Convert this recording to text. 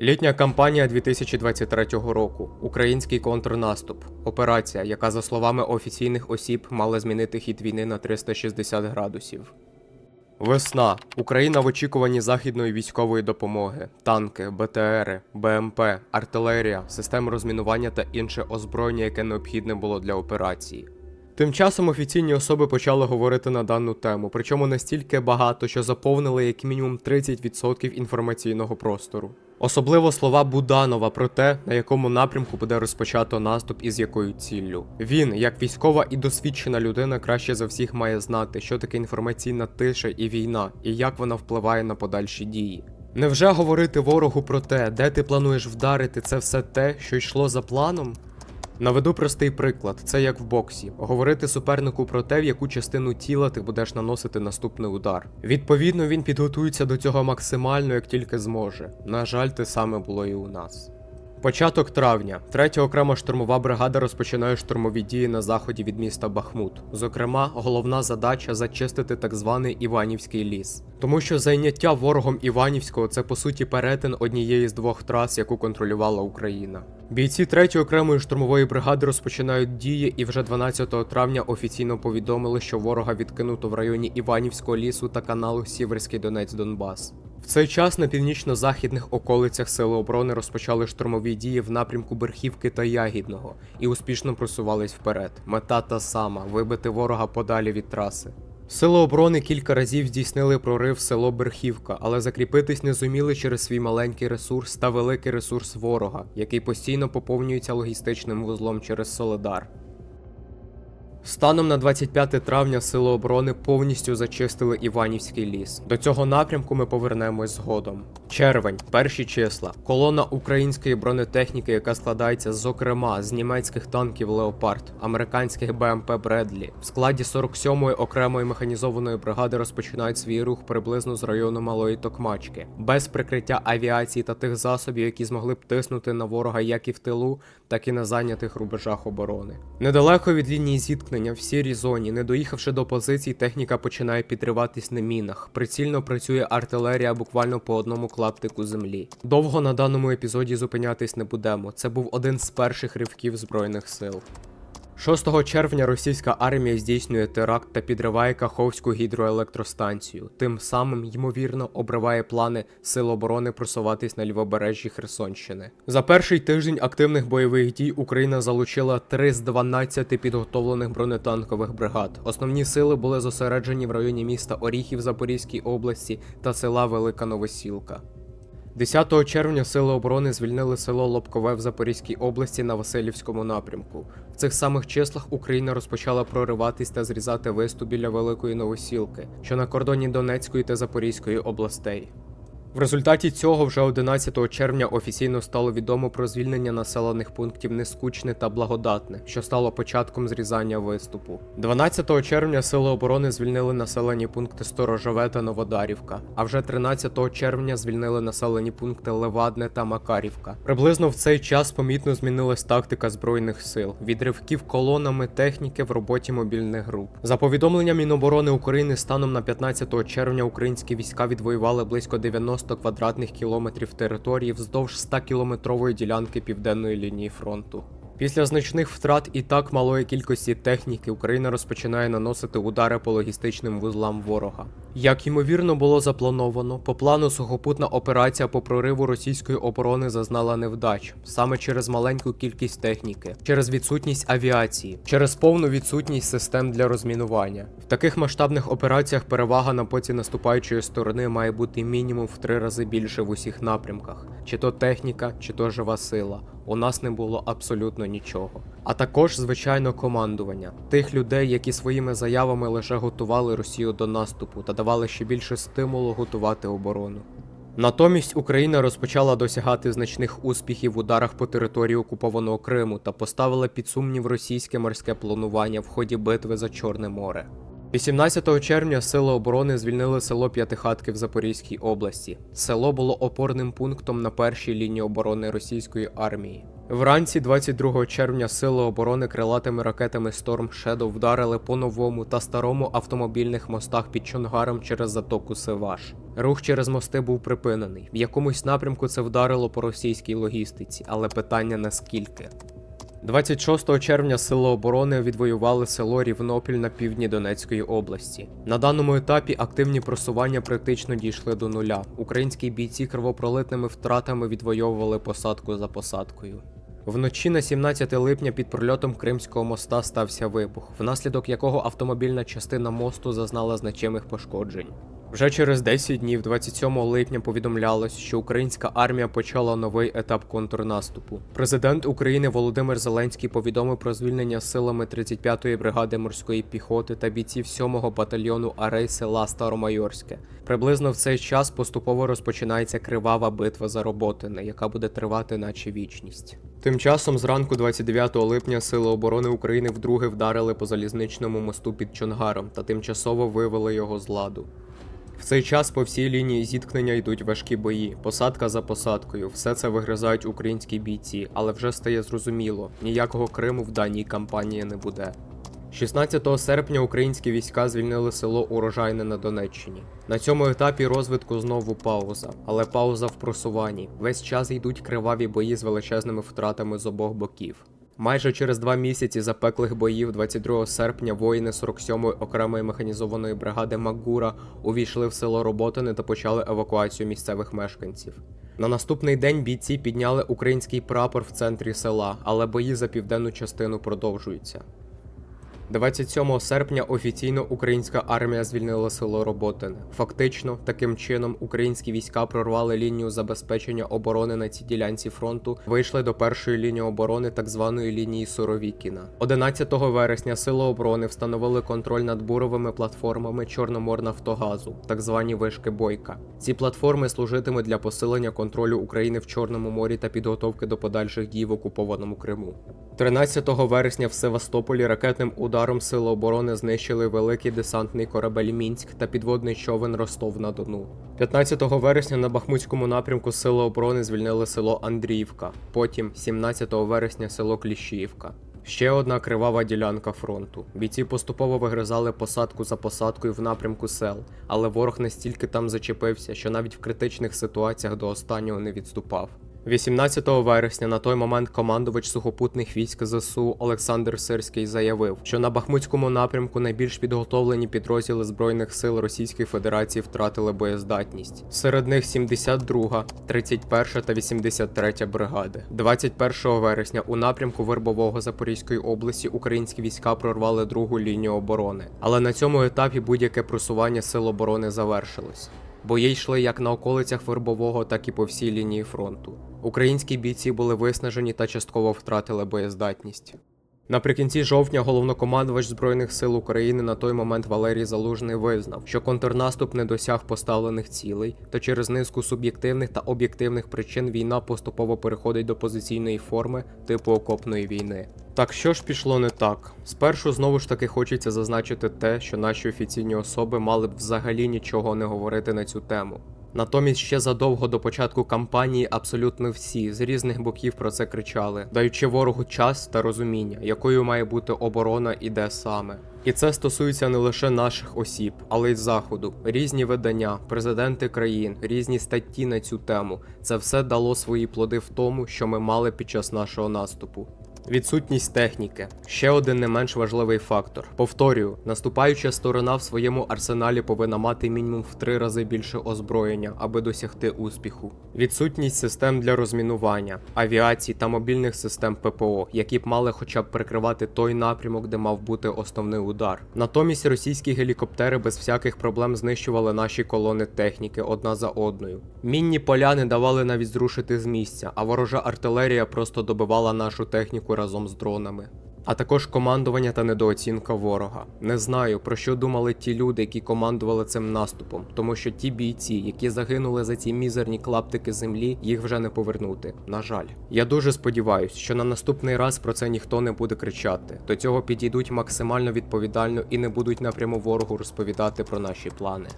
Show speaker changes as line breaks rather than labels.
Літня кампанія 2023 року. Український контрнаступ. Операція, яка, за словами офіційних осіб, мала змінити хід війни на 360 градусів. Весна. Україна в очікуванні західної військової допомоги, танки, БТРи, БМП, артилерія, системи розмінування та інше озброєння, яке необхідне було для операції. Тим часом офіційні особи почали говорити на дану тему, причому настільки багато, що заповнили як мінімум 30% інформаційного простору. Особливо слова Буданова про те, на якому напрямку буде розпочато наступ і з якою ціллю. Він, як військова і досвідчена людина, краще за всіх має знати, що таке інформаційна тиша і війна, і як вона впливає на подальші дії. Невже говорити ворогу про те, де ти плануєш вдарити, це все те, що йшло за планом? Наведу простий приклад: це як в боксі. Говорити супернику про те, в яку частину тіла ти будеш наносити наступний удар. Відповідно, він підготується до цього максимально, як тільки зможе. На жаль, те саме було і у нас. Початок травня. Третя окрема штурмова бригада розпочинає штурмові дії на заході від міста Бахмут. Зокрема, головна задача зачистити так званий Іванівський ліс. Тому що зайняття ворогом Іванівського це по суті перетин однієї з двох трас, яку контролювала Україна. Бійці 3-ї окремої штурмової бригади розпочинають дії і вже 12 травня офіційно повідомили, що ворога відкинуто в районі Іванівського лісу та каналу Сіверський Донець Донбас. В цей час на північно-західних околицях Сили оборони розпочали штурмові дії в напрямку Берхівки та Ягідного і успішно просувались вперед. Мета та сама вибити ворога подалі від траси. Сили оборони кілька разів здійснили прорив село Берхівка, але закріпитись не зуміли через свій маленький ресурс та великий ресурс ворога, який постійно поповнюється логістичним вузлом через Соледар. Станом на 25 травня Сили оборони повністю зачистили Іванівський ліс. До цього напрямку ми повернемось згодом. Червень, перші числа. Колона української бронетехніки, яка складається зокрема з німецьких танків Леопард, американських БМП Бредлі, в складі 47-ї окремої механізованої бригади розпочинають свій рух приблизно з району Малої Токмачки, без прикриття авіації та тих засобів, які змогли б тиснути на ворога як і в тилу, так і на зайнятих рубежах оборони. Недалеко від лінії зіткнення в сірій зоні, не доїхавши до позицій, техніка починає підриватись на мінах. Прицільно працює артилерія буквально по одному клаптику землі. Довго на даному епізоді зупинятись не будемо. Це був один з перших ривків збройних сил. 6 червня російська армія здійснює теракт та підриває Каховську гідроелектростанцію. Тим самим, ймовірно, обриває плани Сил оборони просуватись на лівобережжі Херсонщини. За перший тиждень активних бойових дій Україна залучила 3 з 12 підготовлених бронетанкових бригад. Основні сили були зосереджені в районі міста Оріхів Запорізькій області та села Велика Новосілка. 10 червня Сили оборони звільнили село Лобкове в Запорізькій області на Васильівському напрямку. В цих самих числах Україна розпочала прориватись та зрізати виступ біля Великої Новосілки, що на кордоні Донецької та Запорізької областей. В результаті цього вже 11 червня офіційно стало відомо про звільнення населених пунктів Нескучне та Благодатне, що стало початком зрізання виступу. 12 червня Сили оборони звільнили населені пункти Сторожове та Новодарівка, а вже 13 червня звільнили населені пункти Левадне та Макарівка. Приблизно в цей час помітно змінилась тактика збройних сил від ривків колонами техніки в роботі мобільних груп. За повідомленням Міноборони України, станом на 15 червня українські війська відвоювали близько 90 квадратних кілометрів території вздовж 100 кілометрової ділянки південної лінії фронту. Після значних втрат і так малої кількості техніки Україна розпочинає наносити удари по логістичним вузлам ворога. Як ймовірно було заплановано, по плану сухопутна операція по прориву російської оборони зазнала невдач саме через маленьку кількість техніки, через відсутність авіації, через повну відсутність систем для розмінування. В таких масштабних операціях перевага на боці наступаючої сторони має бути мінімум в три рази більше в усіх напрямках: чи то техніка, чи то жива сила. У нас не було абсолютно нічого. А також, звичайно, командування тих людей, які своїми заявами лише готували Росію до наступу та давали ще більше стимулу готувати оборону. Натомість Україна розпочала досягати значних успіхів в ударах по території окупованого Криму та поставила під сумнів російське морське планування в ході битви за Чорне море. 18 червня Сили оборони звільнили село П'ятихатки в Запорізькій області. Село було опорним пунктом на першій лінії оборони російської армії. Вранці 22 червня сили оборони крилатими ракетами Storm Shadow вдарили по новому та старому автомобільних мостах під Чонгаром через затоку Севаш. Рух через мости був припинений. В якомусь напрямку це вдарило по російській логістиці, але питання наскільки. 26 червня Сили оборони відвоювали село Рівнопіль на півдні Донецької області. На даному етапі активні просування практично дійшли до нуля. Українські бійці кровопролитними втратами відвоювали посадку за посадкою. Вночі на 17 липня під прольотом Кримського моста стався вибух, внаслідок якого автомобільна частина мосту зазнала значимих пошкоджень. Вже через 10 днів, 27 липня, повідомлялось, що українська армія почала новий етап контрнаступу. Президент України Володимир Зеленський повідомив про звільнення силами 35-ї бригади морської піхоти та бійців 7-го батальйону Арей села Старомайорське. Приблизно в цей час поступово розпочинається кривава битва за Роботине, яка буде тривати наче вічність. Тим часом, зранку 29 липня, Сили оборони України вдруге вдарили по залізничному мосту під Чонгаром та тимчасово вивели його з ладу. В цей час по всій лінії зіткнення йдуть важкі бої, посадка за посадкою. Все це вигризають українські бійці, але вже стає зрозуміло, ніякого Криму в даній кампанії не буде. 16 серпня українські війська звільнили село Урожайне на Донеччині. На цьому етапі розвитку знову пауза, але пауза в просуванні. Весь час йдуть криваві бої з величезними втратами з обох боків. Майже через два місяці запеклих боїв 22 серпня воїни 47-ї окремої механізованої бригади Магура увійшли в село Роботине та почали евакуацію місцевих мешканців. На наступний день бійці підняли український прапор в центрі села, але бої за південну частину продовжуються. 27 серпня офіційно українська армія звільнила село Роботине. Фактично, таким чином українські війська прорвали лінію забезпечення оборони на цій ділянці фронту, вийшли до першої лінії оборони так званої лінії Суровікіна. 11 вересня сили оборони встановили контроль над буровими платформами Чорноморнафтогазу, так звані вишки Бойка. Ці платформи служитимуть для посилення контролю України в Чорному морі та підготовки до подальших дій в окупованому Криму. 13 вересня в Севастополі ракетним ударом Сили оборони знищили великий десантний корабель Мінськ та підводний човен Ростов на Дону. 15 вересня на Бахмутському напрямку Сили оборони звільнили село Андріївка, потім 17 вересня село Кліщіївка. Ще одна кривава ділянка фронту. Бійці поступово вигризали посадку за посадкою в напрямку сел, але ворог настільки там зачепився, що навіть в критичних ситуаціях до останнього не відступав. 18 вересня на той момент командувач сухопутних військ ЗСУ Олександр Сирський заявив, що на Бахмутському напрямку найбільш підготовлені підрозділи збройних сил Російської Федерації втратили боєздатність. Серед них 72, 31 та 83 бригади. 21 вересня у напрямку Вербового Запорізької області українські війська прорвали другу лінію оборони. Але на цьому етапі будь-яке просування сил оборони завершилось. Бої йшли як на околицях Вербового, так і по всій лінії фронту. Українські бійці були виснажені та частково втратили боєздатність. Наприкінці жовтня головнокомандувач Збройних сил України на той момент Валерій Залужний визнав, що контрнаступ не досяг поставлених цілей, та через низку суб'єктивних та об'єктивних причин війна поступово переходить до позиційної форми типу окопної війни. Так що ж пішло не так? Спершу знову ж таки хочеться зазначити те, що наші офіційні особи мали б взагалі нічого не говорити на цю тему. Натомість ще задовго до початку кампанії абсолютно всі з різних боків про це кричали, даючи ворогу час та розуміння, якою має бути оборона і де саме. І це стосується не лише наших осіб, але й заходу. Різні видання, президенти країн, різні статті на цю тему. Це все дало свої плоди в тому, що ми мали під час нашого наступу. Відсутність техніки ще один не менш важливий фактор. Повторюю, наступаюча сторона в своєму арсеналі повинна мати мінімум в три рази більше озброєння, аби досягти успіху. Відсутність систем для розмінування, авіації та мобільних систем ППО, які б мали хоча б прикривати той напрямок, де мав бути основний удар. Натомість російські гелікоптери без всяких проблем знищували наші колони техніки одна за одною. Мінні поля не давали навіть зрушити з місця, а ворожа артилерія просто добивала нашу техніку разом з дронами. А також командування та недооцінка ворога. Не знаю про що думали ті люди, які командували цим наступом, тому що ті бійці, які загинули за ці мізерні клаптики землі, їх вже не повернути. На жаль, я дуже сподіваюся, що на наступний раз про це ніхто не буде кричати. До цього підійдуть максимально відповідально і не будуть напряму ворогу розповідати про наші плани.